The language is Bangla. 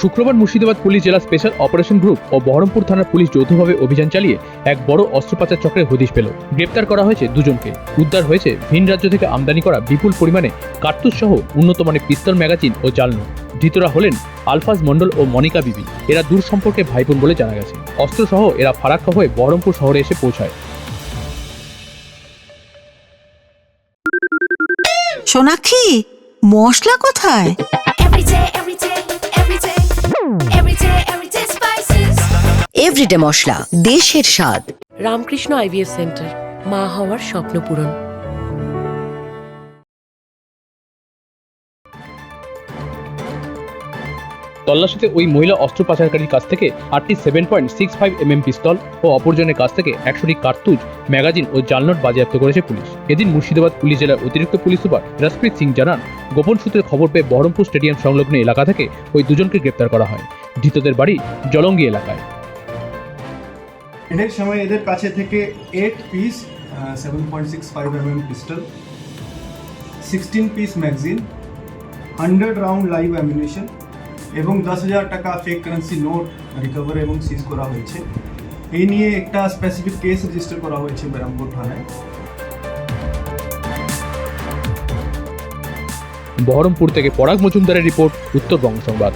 শুক্রবার মুর্শিদাবাদ পুলিশ জেলা স্পেশাল অপারেশন গ্রুপ ও বহরমপুর থানার পুলিশ যৌথভাবে অভিযান চালিয়ে এক বড় অস্ত্র পাচার চক্রের হদিশ পেল। গ্রেপ্তার করা হয়েছে দুজনকে। উদ্ধার হয়েছে ভিন রাজ্য থেকে আমদানি করা বিপুল পরিমাণে কার্তুজ সহ উন্নত মানের পিস্তল ম্যাগাজিন ও জালনো। ধৃতরা হলেন আলফাজ মণ্ডল ও মনিকা বিবি। এরা দূর সম্পর্কে ভাইবোন বলে জানা গেছে। অস্ত্র সহ এরা ফারাক্কা হয়ে বহরমপুর শহরে এসে পৌঁছায়। সোনাক্ষী মশলা কোথায়? এভরিডে মশলা দেশের স্বাদ। রামকৃষ্ণ আইভিএফ সেন্টার মা হওয়ার স্বপ্ন পূরণ। তল্লাশিতে ওই মহিলা অস্ত্র পাচারকারীর কাছ থেকে আটটি seven point six five MM pistol ও অপরজনের কাছ থেকে একশোটি কার্তুজ ম্যাগাজিন ও জালনোট বাজেয়াপ্ত করেছে পুলিশ। এদিন মুর্শিদাবাদ পুলিশ জেলার অতিরিক্ত পুলিশ সুপার রসপ্রীত সিং জানান গোপন সূত্রে খবর পেয়ে বহরমপুর স্টেডিয়াম সংলগ্ন এলাকা থেকে ওই দুজনকে গ্রেপ্তার করা হয়। ধৃতদের বাড়ি জলঙ্গি এলাকায়। এদের সময় এদের কাছে থেকে eight piece seven point six five M M pistol sixteen piece magazine hundred round live ammunition এবং দশ হাজার টাকা ফেক কারেন্সি নোট রিকভার এবং সিজ করা হয়েছে। এই নিয়ে একটা স্পেসিফিক কেস রেজিস্টার করা হয়েছে বেরামপুর থানায়। বহরমপুর থেকে পরাগ মজুমদারের রিপোর্ট, উত্তরবঙ্গ সংবাদ।